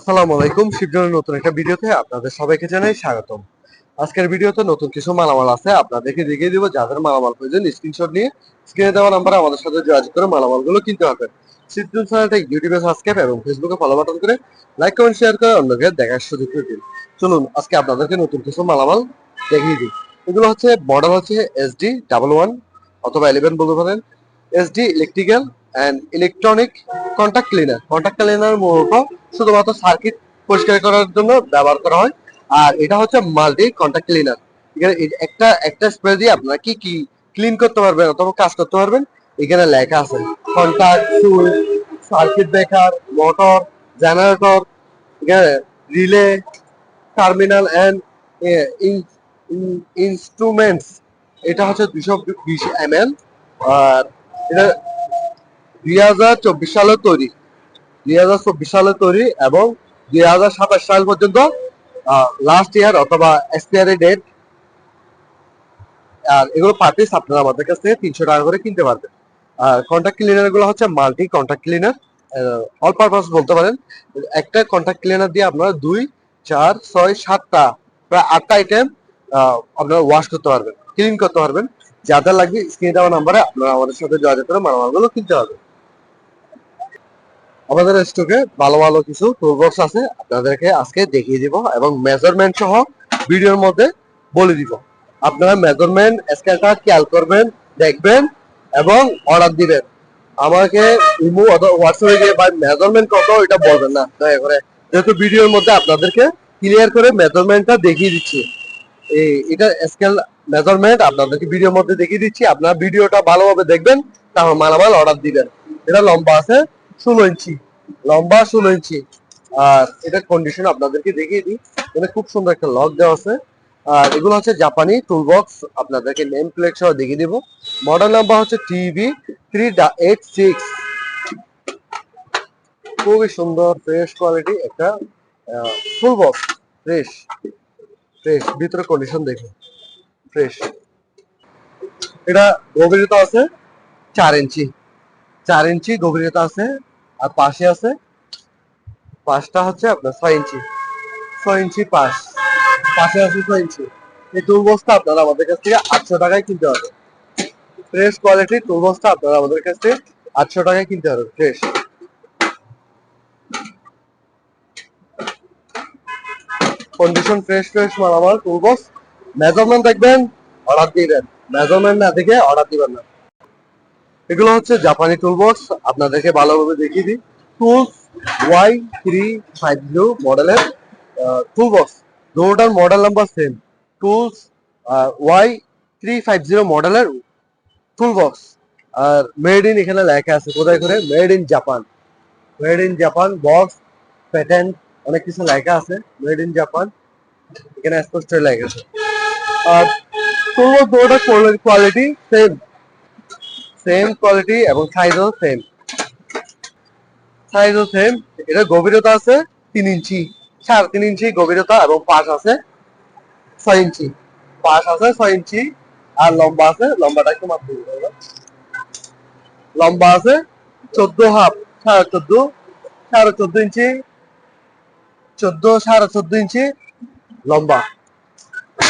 আসসালামু আলাইকুম। শীঘ্রই নতুন একটা ভিডিওতে আপনাদের সবাইকে জানাই স্বাগতম। আজকের ভিডিওতে নতুন কিছু মালামাল আছে, আপনাদেরকে দেখিয়ে দিব যাদের মালামাল প্রয়োজন। স্ক্রিনশট নিয়ে স্ক্রিনে দেওয়া নাম্বারে আমাদের সাথে যোগাযোগ করে মালামালগুলো কিনতে হবে সিদ্ধুল চ্যানেলটা ইউটিউবে সাবস্ক্রাইব এবং ফেসবুকে ফলো বাটন করে লাইক কমেন্ট শেয়ার করে অন্যকে দেখার সুযোগ করে দিন। চলুন, আজকে আপনাদেরকে নতুন কিছু মালামাল দেখিয়ে দিই। এগুলো হচ্ছে মডেল হচ্ছে এসডি ডাবল ওয়ান অথবা ইলেভেন বলতে পারেন। SD electrical and electronic contact cleaner contact cleaner মূলত শুধুমাত্র সার্কিট পরিষ্কার করার জন্য ব্যবহার করা হয়। আর এটা হচ্ছে মাল্টি কন্ট্যাক্ট ক্লিনার এখানে একটা একটা স্প্রে দিয়ে আপনারা কি কি ক্লিন করতে পারবেন অথবা কাজ করতে পারবেন, এখানে লেখা আছে। Contact switch circuit breaker motor generator এখানে রিলে টার্মিনাল এন্ড ইনস্ট্রুমেন্টস এটা হচ্ছে দুশো বিশ এম আর এটা দুই হাজার চব্বিশ সালে তৈরি। দুই হাজার চব্বিশ সালে তৈরি এবং দুই হাজার সাতাশ সাল পর্যন্ত লাস্ট ইয়ার অথবা এক্সপায়ারি ডেট আর এগুলো পার পিস আপনারা আমাদের কাছ থেকে তিনশো টাকা করে কিনতে পারবেন। আর কন্ট্যাক্ট ক্লিনারগুলো হচ্ছে multi contact cleaner all purpose বলতে পারেন। একটা কন্ট্যাক্ট ক্লিনার দিয়ে আপনারা দুই, চার, ছয়, সাতটা, প্রায় আটটা আইটেম আপনারা ওয়াশ করতে পারবেন ক্লিন করতে পারবেন। যাদের লাগবে স্ক্রিনে দেওয়া নাম্বারে আপনারা আমাদের সাথে যোগাযোগ করে মালামালগুলো কিনতে হবে আমাদের স্টকে ভালো ভালো কিছু টুলবক্স আছে, আপনাদেরকে আজকে দেখিয়ে দিব এবং মেজারমেন্ট সহ ভিডিওর মধ্যে বলে দিব। আপনারা মেজারমেন্ট স্কেলটা খেয়াল করবেন, দেখবেন এবং অর্ডার দিবেন। আমাকে ইমো অথবা হোয়াটসঅ্যাপে গিয়ে ভাই মেজারমেন্ট কত এটা বলবেন না, দয়া করে। যেহেতু ভিডিওর মধ্যে আপনাদেরকে ক্লিয়ার করে মেজারমেন্টটা দেখিয়ে দিচ্ছি। এই, এটা স্কেল মেজারমেন্ট আপনাদেরকে ভিডিওর মধ্যে দেখিয়ে দিচ্ছি। আপনারা ভিডিওটা ভালোভাবে দেখবেন, তারপর মালামাল অর্ডার দিবেন। এটা লম্বা আছে ষোলো ইঞ্চি, লম্বা ষোলো ইঞ্চি। আর এটার কন্ডিশন আপনাদেরকে দেখিয়ে দিই। এটা খুব সুন্দর একটা লক দেওয়া আছে। আর এগুলো হচ্ছে জাপানি টুল বক্স আপনাদেরকে নেম প্লেট সহ দেখিয়ে দিব। মডেল নাম্বার হচ্ছে টিভি থ্রি এইট সিক্স খুবই সুন্দর ফ্রেশ কোয়ালিটি একটা ফুল বক্স ফ্রেশ ফ্রেশ ভিতরে কন্ডিশন দেখুন। ফ্রেশ এটা গভীরতা আছে চার ইঞ্চি। চার ইঞ্চি গভীরতা আছে। আর পাশে আছে? পাশটা হচ্ছে আপনার ছয় ইঞ্চি। ছয় ইঞ্চি পাশ। পাশে আছে ছয় ইঞ্চি। এই টুল বক্সটা আপনারা আমাদের কাছ থেকে আটশো টাকায় কিনতে হবে ফ্রেশ কোয়ালিটির টুল বক্সটা আপনারা আমাদের কাছ থেকে আটশো টাকায় কিনতে হবে ফ্রেশ কন্ডিশন ফ্রেশ ফ্রেশ মালামাল টুল বক্স মেজারমেন্ট দেখবেন অর্ডার দিয়ে দেন। মেজারমেন্ট না দেখে অর্ডার দিবেন না। এগুলো হচ্ছে জাপানি টুল বক্স আপনাদেরকে ভালোভাবে দেখিয়ে দিই। Tools Y three five zero মডেলের টুল বক্স দুটার model number same tools Y three five zero মডেলের টুল বক্স আর মেড ইন এখানে লেখা আছে, কোথায় করে? Made in Japan made in Japan box patent অনেক কিছু লেখা আছে। মেড ইন জাপান এখানে স্পষ্ট লেখা আছে। আর টুল বক্স দুটার কোয়ালিটি সেম সেম কোয়ালিটি এবং সাইজও সেম সাইজও সেম এটা গভীরতা আছে তিন ইঞ্চি, সাড়ে তিন ইঞ্চি গভীরতা এবং পাশ আছে ছয় ইঞ্চি। পাশ আছে ছয় ইঞ্চি আর লম্বা আছে, লম্বাটা একটু লম্বা আছে চোদ্দ হাফ, সাড়ে চোদ্দ সাড়ে চোদ্দ ইঞ্চি, চোদ্দ, সাড়ে চোদ্দ ইঞ্চি, লম্বা।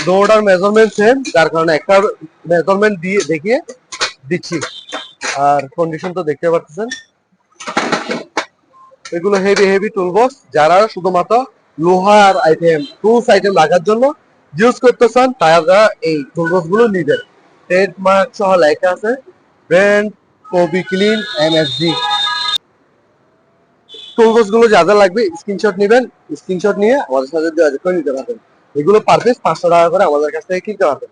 দৌড়ার মেজারমেন্ট সেম যার কারণে একটা মেজারমেন্ট দিয়ে দেখিয়ে দিচ্ছি। আর কন্ডিশন তো দেখতে পাচ্ছেন। এগুলো হেভি হেভি টুলবক্স যারা শুধুমাত্র লোহার আইটেম টুলস আইটেম রাখার জন্য ইউজ করতে চান, তারা এই টুলবক্সগুলো নিবেন। ট্রেড মার্ক সহ লেখা আছে ব্র্যান্ড কবি ক্লিন এমএসডি টুলবক্সগুলো যাদের লাগবে স্ক্রিনশট নেবেন স্ক্রিনশট নিয়ে আমাদের সাথে যোগাযোগ করে নিতে পারবেন। এগুলো পার পাঁচশো টাকা করে আমাদের কাছ থেকে কিনতে পারবেন।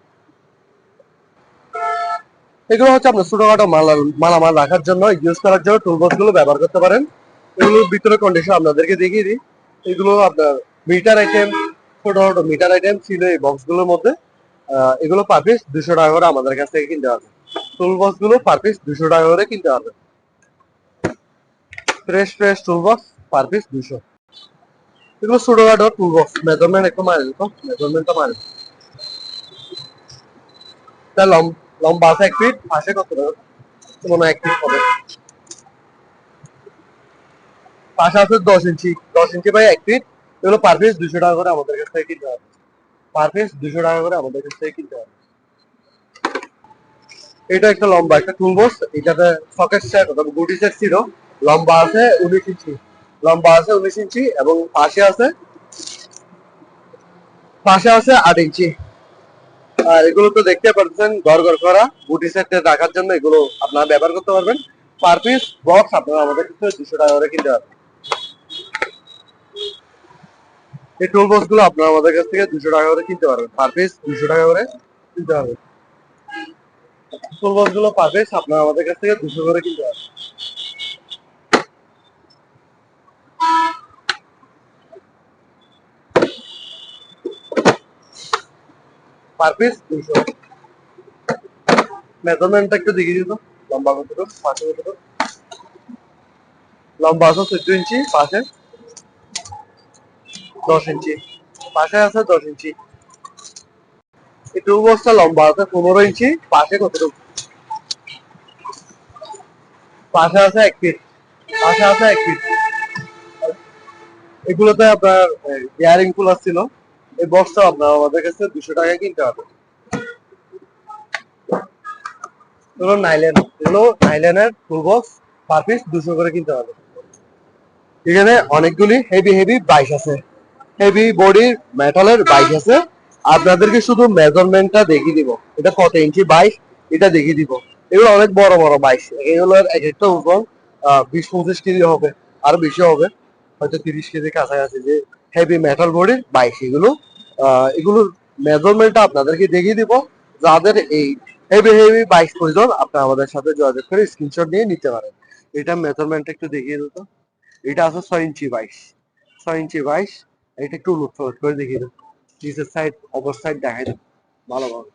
এগুলো হচ্ছে আপনার ছোটখাটো মালামাল রাখার জন্য ইউজ করার জন্য টুলবক্সগুলো ব্যবহার করতে পারেন। এগুলোর ভিতরে কন্ডিশন আপনাদেরকে দেখিয়ে দিই। এগুলো আপনার মিটার আইটেম ছোট ছোট মিটার আইটেম ছিল এই বক্সগুলোর মধ্যে এগুলো পার পিস দুশো টাকা করে আমাদের কাছ থেকে কিনতে পারবেন টুল বক্সগুলো পার পিস দুশো টাকা করে কিনতে পারবেন fresh fresh tool box per piece দুশো। এগুলো ছোটখাটো টুল বক্স মেজারমেন্ট একটু মারে মেজারমেন্টটা মারে তা লম- লম্বা আছে এক ফিট পাশে কত মনে হয় এক ফিট হবে। পাশে আছে দশ ইঞ্চি। দশ ইঞ্চি বাই এক ফিট এগুলো পার পিস দুশো টাকা করে আমাদের কাছ থেকে কিনতে হবে। পার পিস দুশো টাকা করে আমাদের কাছ থেকে কিনতে হবে। এটা একটা লম্বা, একটা টুল বক্স এটাতে সকেট সেট অথবা গুটি সেট ছিল। লম্বা আছে উনিশ ইঞ্চি। লম্বা আছে উনিশ ইঞ্চি এবং পাশে আছে পাশে আছে আট ইঞ্চি। আর এগুলো তো দেখতে পাচ্ছেন, ঘর ঘর করা গুটি সেট রাখার জন্য এগুলো আপনারা ব্যবহার করতে পারবেন। পার পিস বক্স আপনারা আমাদের কাছে দুশো টাকা করে কিনতে পারবেন। এই টুল বক্সগুলো আপনারা আমাদের কাছ থেকে দুশো টাকা করে কিনতে পারবেন। পার পিস দুশো টাকা করে কিনতে পারবেন। টুল বক্সগুলো পার পিস আপনারা আমাদের কাছ থেকে দুশো করে কিনতে পারবেন। পার একটু দেখিয়ে লম্বা আছে দশ ইঞ্চি। পাশে আছে লম্বা আছে, পনেরো ইঞ্চি পাশে কতটুকু? পাশে আছে এক ফিট পাশে আছে এক ফিট এগুলোতে আপনার ইয়ারিং কুলার ছিল এই বক্সটা আপনার আমাদের কাছে দুশো টাকায় কিনতে হবে। নাইলেন এগুলো নাইলেনের ফুল বক্স পার পিস দুশো করে কিনতে হবে। এখানে অনেকগুলি হেভি হেভি আছে। হেভি মেটালের আছে। আপনাদেরকে শুধু মেজারমেন্টটা দেখিয়ে দিব। এটা কত ইঞ্চি বাইক এটা দেখিয়ে দিব। এগুলো অনেক বড় বড় বাইক এগুলোর এক একটা ওজন বিশ, পঁচিশ কেজি হবে। আরও বেশি হবে। হয়তো তিরিশ কেজি কাছাকাছি যে হেভি মেটাল বডির বাইক এগুলো এগুলোর মেজারমেন্টটা আপনাদেরকে দেখিয়ে দিব। যাদের এই হেভি হেভি বাইক প্রয়োজন, আপনারা আমাদের সাথে যোগাযোগ করে স্ক্রিনশট নিয়ে নিতে পারেন। এটা মেজারমেন্ট একটু দেখিয়ে দিত এটা আছে ছয় ইঞ্চি বাইশ ছয় ইঞ্চি বাইশ এটা একটু উলট পালট করে দেখিয়ে দেবো নিচের সাইড অপর সাইড দেখাই দেবো ভালোভাবে।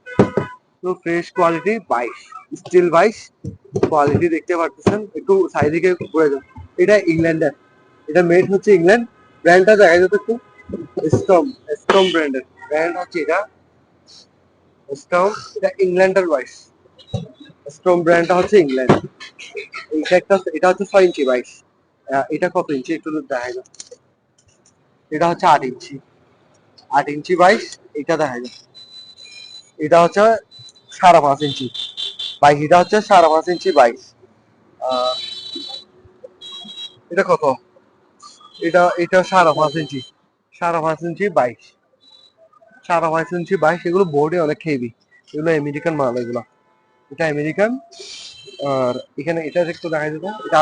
তো ফ্রেশ কোয়ালিটি বাইশ স্টিল বাইশ কোয়ালিটি দেখতে পাচ্ছেন একটু সাইডিকে ঘুরে যান। এটা ইংল্যান্ডের এটা মেড হচ্ছে ইংল্যান্ড ব্র্যান্ডটা দেখা যেত একটু। স্টম স্টম ব্র্যান্ডের ব্র্যান্ড হচ্ছে এটা স্টম এটা ইংল্যান্ডের বাইশ স্টম ব্র্যান্ডটা হচ্ছে ইংল্যান্ড এইটা একটা এটা হচ্ছে ছয় ইঞ্চি বাইশ এটা কত ইঞ্চি একটু দেখা যায় এটা হচ্ছে আট ইঞ্চি আট ইঞ্চি বাইশ এটা দেখা যায় এটা হচ্ছে সাড়ে পাঁচ ইঞ্চি বাইশ এটা হচ্ছে সাড়ে পাঁচ ইঞ্চি বাইশ এটা কত এটা এটা সাড়ে পাঁচ ইঞ্চি সাড়ে পাঁচ ইঞ্চি বাইশ। সাড়ে পাঁচ ইঞ্চি বাইশ, এগুলো বোর্ডে অনেক হেভি এগুলো আমেরিকান মাল এগুলো। এটা আমেরিকান আর এখানে এটা একটু দেখা যেত এটা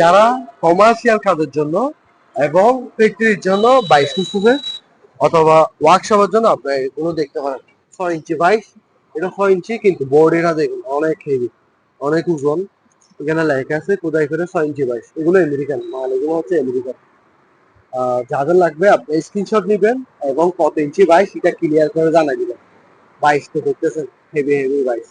যারা কমার্শিয়াল কাজের জন্য এবং ফ্যাক্টরির জন্য বাইশ খুঁজতেছে অথবা ওয়ার্কশপের জন্য আপনি এগুলো দেখতে পারেন। ছয় ইঞ্চি বাইশ, এটা ছয় ইঞ্চি, কিন্তু বোর্ড এটা দেখুন অনেক হেভি অনেক ওজন। এখানে লেখা আছে, কোথায় করে ছয় ইঞ্চি বাইশ। এগুলো আমেরিকান মাল এগুলো হচ্ছে আমেরিকান আহ, যাদের লাগবে আপনি স্ক্রিনশট নিবেন এবং কত ইঞ্চি বাইশ এটা ক্লিয়ার করে জানাই দিবেন। বাইশ তো হেভি হেভি বাইশ।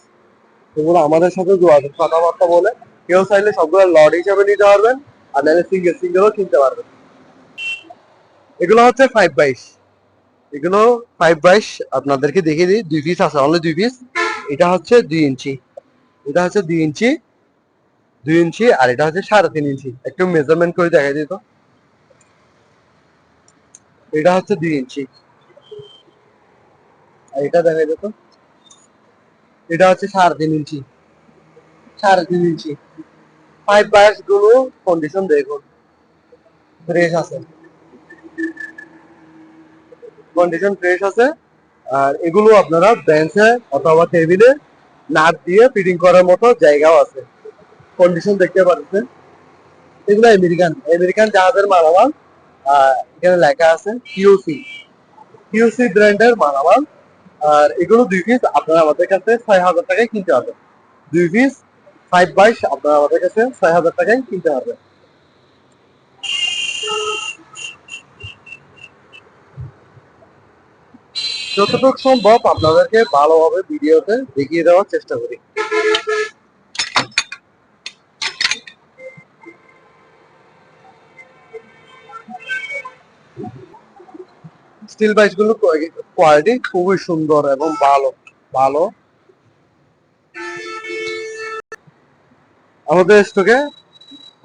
এগুলো আমাদের সাথে যোগাযোগ কথাবার্তা বলে কেউ চাইলে সবগুলো লট হিসাবে নিতে পারবেন আর নাহলে সিঙ্গেল সিঙ্গেলও কিনতে পারবেন। এগুলো হচ্ছে ফাইভ বাইশ। এগুলো ফাইভ বাইশ আপনাদেরকে দেখিয়ে দিই দুই পিস আছে অনলি দুই পিস এটা হচ্ছে দুই ইঞ্চি এটা হচ্ছে দুই ইঞ্চি দুই ইঞ্চি আর এটা হচ্ছে সাড়ে তিন ইঞ্চি একটু মেজারমেন্ট করে দেখাই দিত এটা হচ্ছে দুই ইঞ্চি। আর এটা দেখা যেত এটা হচ্ছে সাড়ে তিন ইঞ্চি। সাড়ে তিন ইঞ্চি। ফাইভ বাইশগুলো কন্ডিশন দেখুন ফ্রেশ আছে। কন্ডিশন ফ্রেশ আছে। আর এগুলো আপনারা বেঞ্চে অথবা টেবিলে নাট দিয়ে ফিটিং করার মতো জায়গাও আছে। কন্ডিশন দেখতে পাচ্ছেন। এগুলো আমেরিকান আমেরিকান জাহাজের মালামাল এখানে লেখা আছে কিউসি কিউসি ব্র্যান্ডের মালামাল। আর এগুলো দুই পিস আপনারা আমাদের কাছে ছয় হাজার টাকায় কিনতে হবে দুই পিস ফাইভ বাইশ আপনারা আমাদের কাছে ছয় হাজার টাকায় কিনতে হবে যতটুকু সম্ভব আপনাদেরকে ভালোভাবে ভিডিওতে দেখিয়ে দেওয়ার চেষ্টা করি। স্টিল বাইসগুলো কোয়ালিটি খুবই সুন্দর এবং ভালো ভালো। আমাদের স্টকে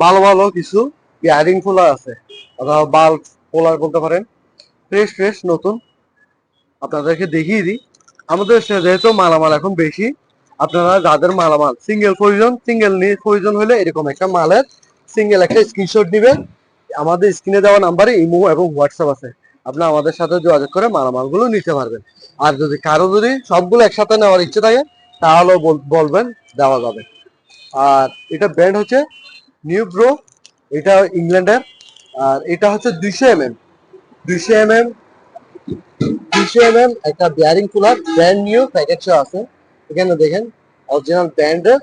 ভালো ভালো কিছু বিয়ারিং খোলা আছে। অথবা বাল্ব পোলার বলতে পারেন। ফ্রেশ ফ্রেশ নতুন। আপনাদেরকে দেখিয়ে দিই। আমাদের যেহেতু মালামাল এখন বেশি, আপনারা যাদের মালামাল সিঙ্গেল প্রয়োজন সিঙ্গেল নিয়ে প্রয়োজন হলে এরকম একটা মালের সিঙ্গেল একটা স্ক্রিনশট দিবেন আমাদের স্ক্রিনে দেওয়া নাম্বারে ইমো এবং হোয়াটসঅ্যাপ আছে। আপনি আমাদের সাথে যোগাযোগ করে মালামালগুলো নিতে পারবেন। আর যদি কারও যদি সবগুলো একসাথে নেওয়ার ইচ্ছে থাকে, তাহলেও বলবেন, দেওয়া যাবে। আর এটা ব্র্যান্ড হচ্ছে নিউ ব্রো এটা ইংল্যান্ডের। আর এটা হচ্ছে দুইশো এম এম দুইশো এম এম দুইশো এম এম একটা bearing cooler brand new packet আছে। এখানে দেখেন অরিজিনাল ব্র্যান্ডের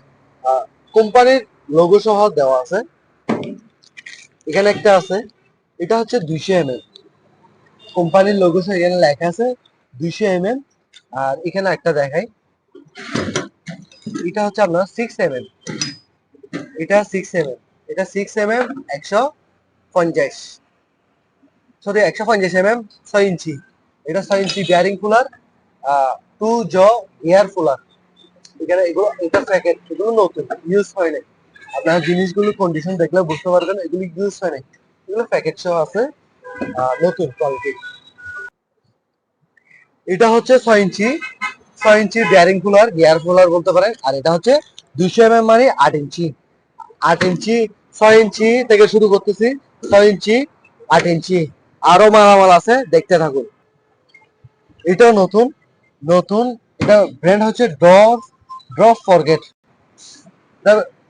কোম্পানির লোগো সহ দেওয়া আছে। এখানে একটা আছে। এটা হচ্ছে দুইশো এম এম কোম্পানির লোগো এখানে লেখা আছে দুইশো এম এম আর এখানে একটা দেখাই। এটা হচ্ছে আপনার সিক্স এম এম এটা সিক্স এম এম এটা সিক্স এম এম একশো পঞ্চাশ। সরি একশো পঞ্চাশ এম এম ছয় ইঞ্চি। এটা ছয় inch bearing cooler two jaw air cooler এখানে এগুলো এটা প্যাকেট এগুলো নতুন ইউজ হয় নাই। আপনারা জিনিসগুলো কন্ডিশন দেখলে বুঝতে পারবেন, এগুলো ইউজ হয় নাই। এগুলো প্যাকেট সহ আছে। নতুন কোয়ালিটি এটা হচ্ছে ছয় ইঞ্চি ছয় inch bearing cooler gear cooler বলতে পারেন। আর এটা হচ্ছে দুইশো এম এম মানে আট ইঞ্চি। আট ইঞ্চি, ছয় ইঞ্চি থেকে শুরু করতেছি। ছয় ইঞ্চি, আট ইঞ্চি। আরও মালামাল আছে, দেখতে থাকুন। এটাও নতুন নতুন। এটা ব্র্যান্ড হচ্ছে ড্রপ ড্রপ ফরগেট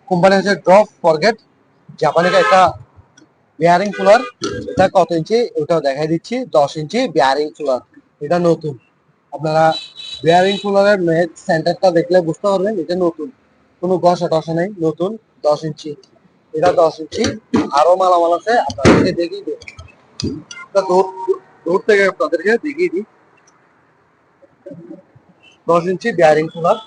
কোম্পানি হচ্ছে ড্রপ ফরগেট জাপানের একটা বিয়ারিং কুলার এটা কত ইঞ্চি? ওটাও দেখাই দিচ্ছি, দশ ইঞ্চি বিয়ারিং কুলার এটা নতুন। আপনারা বিয়ারিং কুলারের মেজ সেন্টারটা দেখলে বুঝতে পারবেন, এটা নতুন। কোনো ঘষা টসা নেই, নতুন, দশ ইঞ্চি। এটা দশ ইঞ্চি। আরও মালামাল আছে, আপনাদেরকে দেখিয়ে দিই। এটা দূর থেকে আপনাদেরকে দেখিয়ে দিই। দশ inch bearing cooler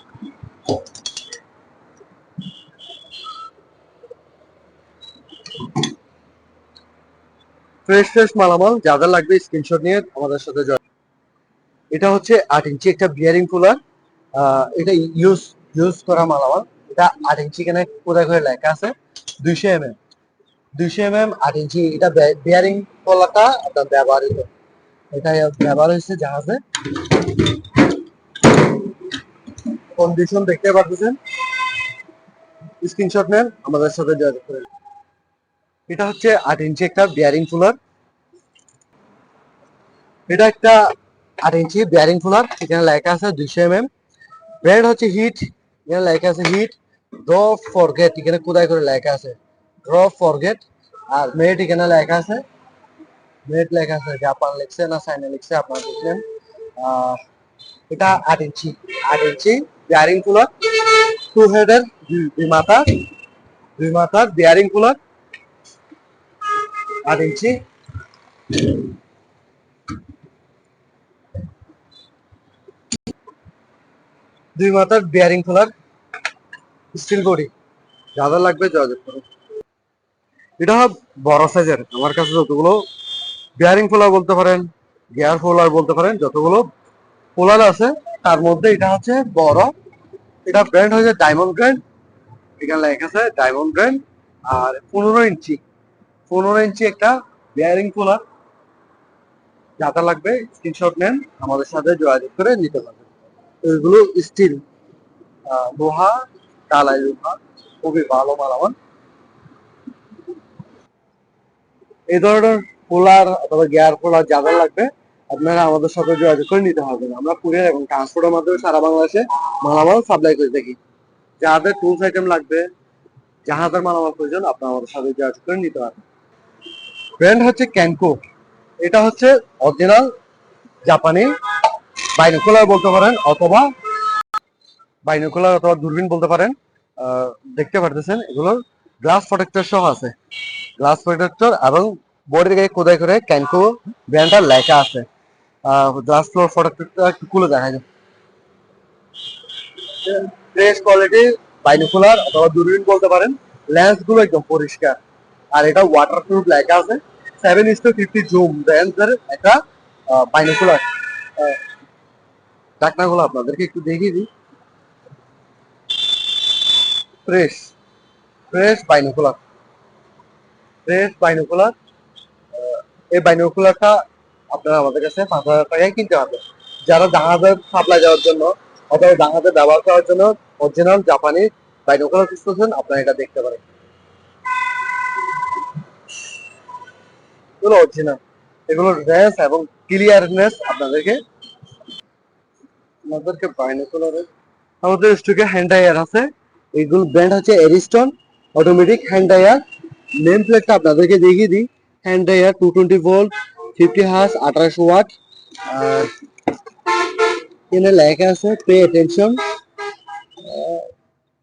fresh fresh মালামাল যাদের লাগবে স্ক্রিনশট নিয়ে আমাদের সাথে জয়েন এটা হচ্ছে আট ইঞ্চি একটা বিয়ারিং কুলার এটা ইউজ ইউজ করা মালামাল। এটা আট ইঞ্চি এখানে কোথায় করে লেখা আছে? দুইশো এম এম দুইশো এম এম আট ইঞ্চি, এটা বিয়ারিং কলাটা আপনার ব্যবহৃত। এটা ব্যবহার হয়েছে জাহাজে। কন্ডিশন দেখতে পারতেছেন। স্ক্রিনশট নেন, আমাদের সাথে যোগাযোগ করেন এটা হচ্ছে আট ইঞ্চি একটা বিয়ারিং কুলার এটা একটা আট ইঞ্চি বিয়ারিং কুলার এখানে লেখা আছে দুইশো এম এম ব্র্যান্ড হচ্ছে হিট এখানে লেখা আছে হিট ড্রপ ফরগেট এখানে কোদায় করে লেখা আছে। ড্রপ ফরগেট আর মেট এখানে লেখা আছে। মেট লেখা আছে, জাপান লিখছে না চাইনা লিখছে, আপনারা দেখলেন এটা আট ইঞ্চি আট ইঞ্চি বিয়ারিং কুলার টু হেডের দুই মাথা, দুই মাথার বিয়ারিং কুলার আট ইঞ্চি। দুই মাথার বিয়ারিং খোলার স্টিল বডি যাদের লাগবে যোগাযোগ করুন এটা বড় সাইজের আমার কাছে যতগুলো বিয়ারিং ফোলার বলতে পারেন গিয়ার ফোলার বলতে পারেন, যতগুলো ফোলার আছে, তার মধ্যে এটা হচ্ছে বড়। এটা ব্র্যান্ড হচ্ছে ডায়মন্ড ব্র্যান্ড এখানে লেখা আছে ডায়মন্ড ব্র্যান্ড আর পনেরো ইঞ্চি। পনেরো ইঞ্চি একটা বিয়ারিং কুলার যাতা লাগবে স্ক্রিনশট নেন, আমাদের সাথে যোগাযোগ করে নিতে পারবেন। এগুলো স্টিল লোহা ডালাই লোহা, খুবই ভালো মালামাল। এই ধরনের কুলার অথবা গিয়ার কুলার যাতা লাগবে, আপনারা আমাদের সাথে যোগাযোগ করে নিতে হবে আমরা কুরিয়ার এবং ট্রান্সপোর্টের মাধ্যমে সারা বাংলাদেশে মালামাল সাপ্লাই করে থাকি। যাদের টুলস আইটেম লাগবে যাহাদের মালামাল প্রয়োজন, আপনারা আমাদের সাথে যোগাযোগ করে নিতে পারবেন। ব্র্যান্ড হচ্ছে ক্যানকো। এটা হচ্ছে অরিজিনাল জাপানি বাইনোকুলার বলতে পারেন অথবা বাইনোকুলার অথবা দূরবীন বলতে পারেন। দেখতে পারতেছেন, এগুলোর গ্লাস প্রোটেক্টর সহ আছে। গ্লাস প্রোটেক্টর এবং বোর্ডের গায়ে কোদায় করে ক্যানকো ব্র্যান্ডটা লেখা আছে। গ্লাস ফ্লোর প্রোটেক্টরটা একটু খুলে দেখা যায় ফ্রেশ কোয়ালিটি বাইনোকুলার অথবা দূরবীন বলতে পারেন। লেন্সগুলো একদম পরিষ্কার। আর এটা ওয়াটার প্রুফ লেখা আছে। Seven is to fifty zoom লেন্সের একটা বাইনোকুলার ডাকনাগুলো আপনাদেরকে একটু দেখিয়ে দিই। Fresh fresh binocular fresh binocular এই বাইনোকুলারটা আপনারা আমাদের কাছে পাঁচ হাজার টাকায় কিনতে হবে যারা জাহাজে সাপ্লাই যাওয়ার জন্য অথবা জাহাজে ব্যবহার করার জন্য অরিজিনাল জাপানি বাইনোকুলার খুঁজতেছেন, আপনারা এটা দেখতে পারেন। এগুলো অরিজিনাল এগুলোর রেস এবং ক্লিয়ারনেস আপনাদেরকে আমাদেরকে বাইনোকুলারের আমাদের স্টকে হ্যান্ড ডায়ার আছে। এইগুলো ব্র্যান্ড হচ্ছে Ariston automatic hand dryer name প্লেটটা আপনাদেরকে দেখিয়ে দিই। Hand dryer two twenty volt fifty hertz আঠারোশো ওয়াট আর এখানে লেখা আছে পে অ্যাটেনশন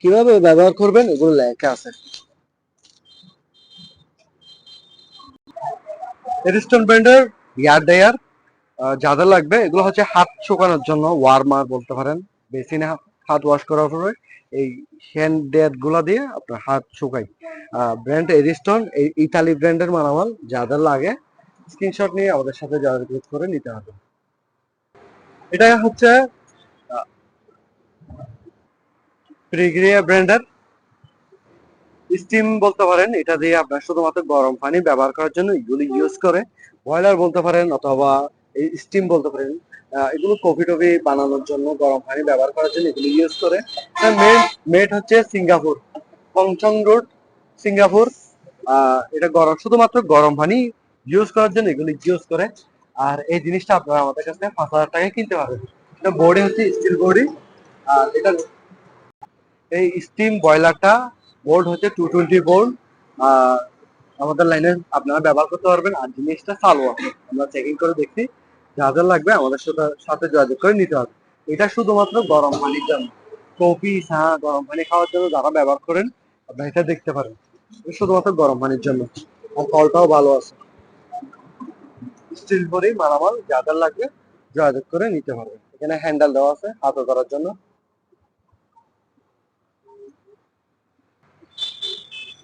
কীভাবে ব্যবহার করবেন? এগুলো লেখা আছে। এরিস্টন ব্র্যান্ডের ইয়ার ডায়ার যাদের লাগবে, এগুলো হচ্ছে হাত শুকানোর জন্য ওয়ার্মার বলতে পারেন। বেসিনে হাত ওয়াশ করার পরে এই হ্যান্ড ডেটগুলা দিয়ে আপনার হাত শুকাই। ব্র্যান্ড এরিস্টন এই ইতালি ব্র্যান্ডের মালামাল যাদের লাগে স্ক্রিনশট নিয়ে আমাদের সাথে যোগাযোগ করে নিতে হবে। এটা হচ্ছে প্রিগ্রিয়া ব্র্যান্ডের স্টিম বলতে পারেন, এটা দিয়ে আপনার শুধুমাত্র গরম পানি ব্যবহার করার জন্য এগুলি ইউজ করে। বয়লার বলতে পারেন অথবা এই স্টিম বলতে পারেন এগুলো কফি টফি বানানোর জন্য গরম পানি ব্যবহার করার জন্য এগুলো ইউজ করে। মেড মেড হচ্ছে সিঙ্গাপুর পংচং রোড সিঙ্গাপুর এটা গরম, শুধুমাত্র গরম পানি ইউজ করার জন্য এগুলো ইউজ করে। আর এই জিনিসটা আপনারা আমাদের কাছে পাঁচ হাজার টাকায় কিনতে পারবেন। এটা বডি হচ্ছে স্টিল বডি আর এটা এই স্টিম বয়লারটা বোল্ট হচ্ছে টু টোয়েন্টি বোল্ট আমাদের লাইনে আপনারা ব্যবহার করতে পারবেন। আর জিনিসটা চালু আছে আমরা চেকিং করে দেখছি যাদের লাগবে আমাদের সাথে সাথে যোগাযোগ করে নিতে হবে। এটা শুধুমাত্র গরম পানির জন্য। কফি, চা, গরম পানি খাওয়ার জন্য যারা ব্যবহার করেন, আপনারা এটা দেখতে পারেন। শুধুমাত্র গরম পানির জন্য। আর কলটাও ভালো আছে। স্টিল বডি, মালামাল যাদের লাগবে যোগাযোগ করে নিতে পারবেন। এখানে হ্যান্ডেল দেওয়া আছে হাতে ধরার জন্য।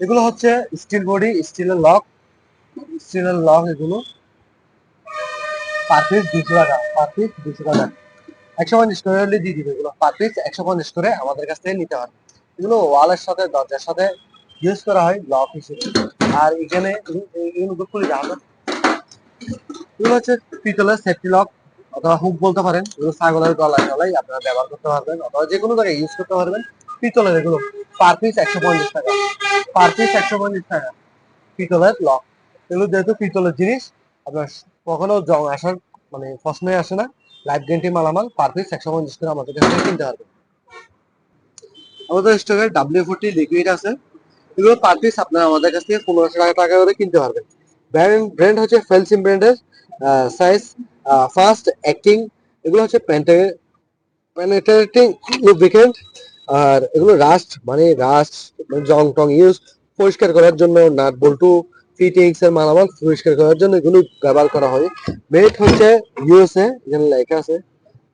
এগুলো হচ্ছে স্টিল বডি স্টিলের লক স্টিলের লক এগুলো। পার দুশো টাকা, পার দুশো টাকা। একশো পঞ্চাশ করে হলে দিয়ে দিবে এগুলো। পার একশো পঞ্চাশ করে আমাদের কাছ থেকে নিতে হবে। এগুলো ওয়ালের সাথে, দরজার সাথে ইউজ করা হয় লক হিসেবে। আর এখানে খুলে যাবে এগুলো হচ্ছে পিতলের সেফটি লক অথবা হুক বলতে পারেন। এগুলো ছাগলের গলায় গলায় আপনারা ব্যবহার করতে পারবেন, অথবা যে কোনো জায়গায় ইউজ করতে পারবেন। পিতলের এগুলো পার পিস একশো পঞ্চাশ টাকা। পার পিস একশো পঞ্চাশ টাকা। পিতলের লক। এগুলো যেহেতু পিতলের জিনিস, আপনার কখনো জং আসার মানে প্রশ্নই আসে না। লাইফ গ্যারেন্টি মালামাল পার পিস একশো পঞ্চাশ করে আমাদের কাছ কিনতে পারবেন। আমাদের স্টকে ডাব্লিউ ফোরটি লিকুইড আছে। এগুলো পার পিস আপনারা আমাদের কাছ থেকে পনেরোশো টাকা টাকা করে কিনতে পারবেন। ব্র্যান্ড ব্র্যান্ড হচ্ছে ফেলসিম ব্র্যান্ডের সাইজ ফার্স্ট অ্যাক্টিং এগুলো হচ্ছে পেনেট্রেটিং লুব্রিকেন্ট আর এগুলো রাস্ট মানে রাস্ট জং টং ইউজ পরিষ্কার করার জন্য নাট বল্টু ফিটিংস এর মালামাল পরিষ্কার করার জন্য এগুলো ব্যবহার করা হয়। মেট হচ্ছে ইউএসএ এখানে লেখা আছে।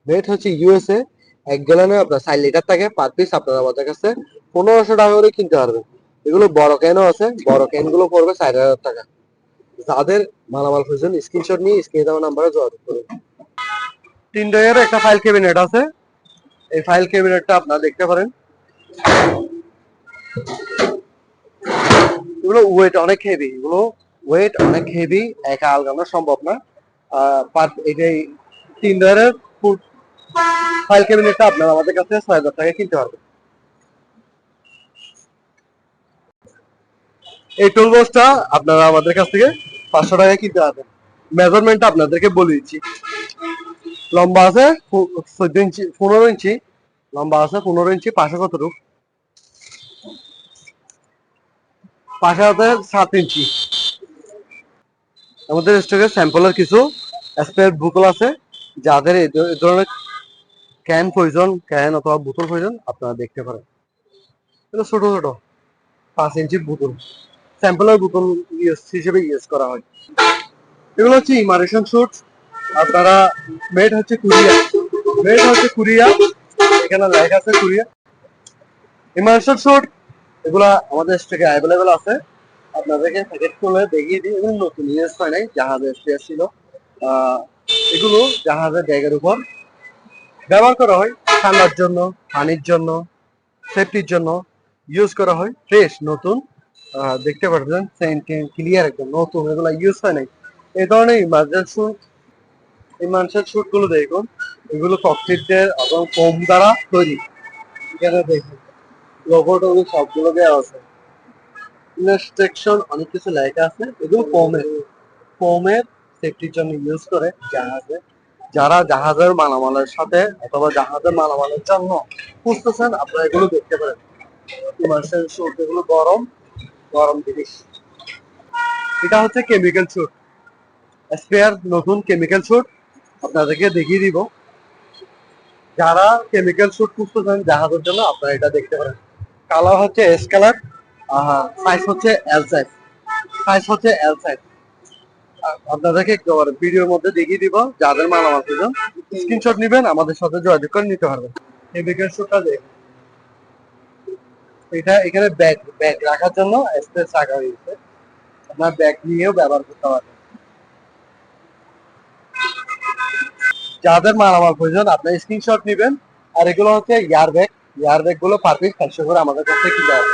মেট হচ্ছে ইউএসএ এক গ্যালনে আপনার চার লিটার থাকে পার পিস আপনারা আমাদের কাছে। পনেরোশো টাকা করে কিনতে পারবেন এগুলো বড় ক্যানও আছে, বড় ক্যানগুলো পড়বে চার হাজার টাকা। যাদের মালামাল প্রয়োজন স্ক্রিনশট নিয়ে স্ক্রিনে দেওয়া নাম্বারে যোগাযোগ করুন। তিন ডয়ের একটা ফাইল ক্যাবিনেট আছে। এই ফাইল ক্যাবিনেটটা আপনারা দেখতে পারেন। এগুলো ওয়েট অনেক হেভি এগুলো ওয়েট অনেক হেভি একা আলগানো সম্ভব না। এটাই তিন ডয়ের ফাইল ক্যাবিনেটটা আপনারা আমাদের কাছে ছয় হাজার টাকা কিনতে পারবেন। এই টুল বক্সটা আপনারা আমাদের কাছ থেকে পাঁচশো টাকা কিনতে পারবেন। মেজারমেন্টটা আপনাদেরকে বলে দিচ্ছি। লম্বা আছে চোদ্দ ইঞ্চি, পনেরো ইঞ্চি। লম্বা আছে, পনেরো ইঞ্চি, পাশে কতটুকু? পাশে আছে সাত ইঞ্চি। আমাদের স্টকে স্যাম্পলের কিছু স্প্রে বোতল আছে। যাদের এই ধরনের ক্যান প্রয়োজন ক্যান অথবা বোতল প্রয়োজন আপনারা দেখতে পারেন। এটা ছোট ছোট। পাঁচ ইঞ্চির বোতল। স্যাম্পলের বোতল ইউজ হিসেবে ইউজ করা হয়। এগুলো হচ্ছে ইমারেশন শুট আপনারা মেড হচ্ছে কুরিয়া। মেড হচ্ছে কুরিয়া। এখানে লেখা আছে কুরিয়া। ইমারেশন শুট এগুলা আমাদের স্টকে অ্যাভেলেবেল আছে। আপনাদেরকে প্যাকেট খুলে দেখিয়ে দিই। এগুলো নতুন ইউজ হয় নাই, জাহাজে স্পেয়ার ছিল এগুলো জাহাজের ব্যাগের উপর ব্যবহার করা হয়। ঠান্ডার জন্য, পানির জন্য সেফটির জন্য ইউজ করা হয়। ফ্রেশ নতুন। দেখতে চেইন টেন ক্লিয়ার একদম নতুন। এগুলো ইউজ হয় নাই। এই ধরনের ইমার্জেন্সি শুট ইমার্জেন্সি শুটগুলো দেখুন, এগুলো ককপিটদের এবং ফোম দ্বারা তৈরি। এখানে দেখুন লোগো টোগো সবগুলো দেওয়া আছে। ইনস্ট্রাকশন অনেক কিছু লেখা আছে, এগুলো ফোমের ফোমের সেফটির জন্য ইউজ করে জাহাজে। যারা জাহাজের মালামালের সাথে অথবা জাহাজের মালামালের জন্য খুঁজতেছেন, আপনারা এগুলো দেখতে পারেন। ইমার্জেন্সি শুট এগুলো গরম গরম জিনিস। এটা হচ্ছে কেমিক্যাল শুট স্পেয়ার নতুন কেমিক্যাল শুট আপনাদেরকে দেখিয়ে দিব। যারা কেমিক্যাল শুট খুঁজতেছেন জাহাজের জন্য, আপনারা এটা দেখতে পারেন। কালার হচ্ছে এস কালার সাইজ হচ্ছে এল সাইজ সাইজ হচ্ছে এল সাইজ আপনাদেরকে একবার ভিডিওর মধ্যে দেখিয়ে দিব যাদের মালামাল প্রয়োজন। স্ক্রিনশট নেবেন, আমাদের সাথে যোগাযোগ করে নিতে পারবেন। কেমিক্যাল শুটটা দেখুন। এটা এখানে ব্যাগ ব্যাগ রাখার জন্য স্পেস রাখা হয়েছে আপনার ব্যাগ নিয়েও ব্যবহার করতে পারবেন। যাদের মালামাল প্রয়োজন আপনার স্ক্রিনশট নেবেন। আর এগুলো হচ্ছে ইয়ার ব্যাগ ইয়ার ব্যাগগুলো পারফেক্ট চারশো করে আমাদের কাছে কিনতে হবে।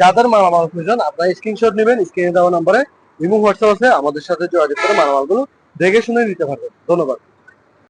যাদের মালামাল প্রয়োজন আপনার স্ক্রিনশট নেবেন স্ক্রিনে দেওয়া নম্বরে ইমো হোয়াটসঅ্যাপ আছে, আমাদের সাথে যোগাযোগ করে মালামালগুলো দেখে শুনে নিতে পারবেন। ধন্যবাদ।